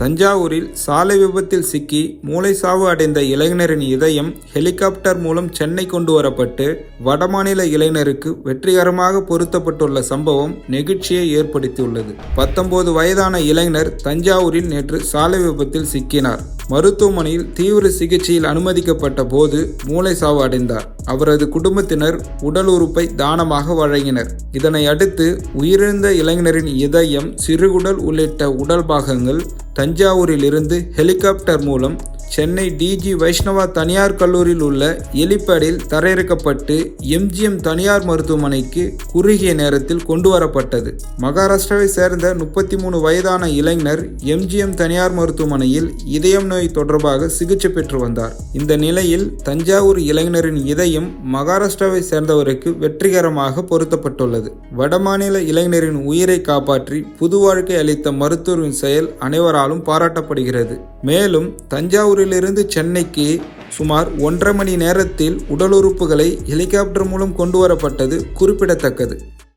தஞ்சாவூரில் சாலை விபத்தில் சிக்கி மூளைசாவு அடைந்த இளைஞரின் இதயம் ஹெலிகாப்டர் மூலம் சென்னை கொண்டு வரப்பட்டு வடமாநில இளைஞருக்கு வெற்றிகரமாக பொருத்தப்பட்டுள்ள சம்பவம் நெகிழ்ச்சியை ஏற்படுத்தியுள்ளது. பத்தொன்பது வயதான இளைஞர் தஞ்சாவூரில் நேற்று சாலை விபத்தில் சிக்கினார். மருத்துவமனையில் தீவிர சிகிச்சையில் அனுமதிக்கப்பட்ட போது மூளை சாவு அடைந்தார். அவரது குடும்பத்தினர் உடல் உறுப்பை தானமாக வழங்கினர். இதனை அடுத்து உயிரிழந்த இளைஞரின் இதயம் சிறுகுடல் உள்ளிட்ட உடல் பாகங்கள் தஞ்சாவூரிலிருந்து ஹெலிகாப்டர் மூலம் சென்னை டிஜி வைஷ்ணவா தனியார் கல்லூரியில் உள்ள எலிப்பேடில் தரையிறக்கப்பட்டு எம்ஜிஎம் தனியார் மருத்துவமனைக்கு குறுகிய நேரத்தில் கொண்டு வரப்பட்டது. மகாராஷ்டிராவை சேர்ந்த முப்பத்தி மூணு வயதான இளைஞர் எம்ஜிஎம் தனியார் மருத்துவமனையில் இதயம் நோய் தொடர்பாக சிகிச்சை பெற்று வந்தார். இந்த நிலையில் தஞ்சாவூர் இளைஞரின் இதயம் மகாராஷ்டிராவை சேர்ந்தவருக்கு வெற்றிகரமாக பொருத்தப்பட்டுள்ளது. வடமாநில இளைஞரின் உயிரை காப்பாற்றி புது வாழ்க்கை அளித்த மருத்துவரின் செயல் அனைவராலும் பாராட்டப்படுகிறது. மேலும் தஞ்சாவூரிலிருந்து சென்னைக்கு சுமார் ஒன்றரை மணி நேரத்தில் உடல் உறுப்புகளை ஹெலிகாப்டர் மூலம் கொண்டு வரப்பட்டது குறிப்பிடத்தக்கது.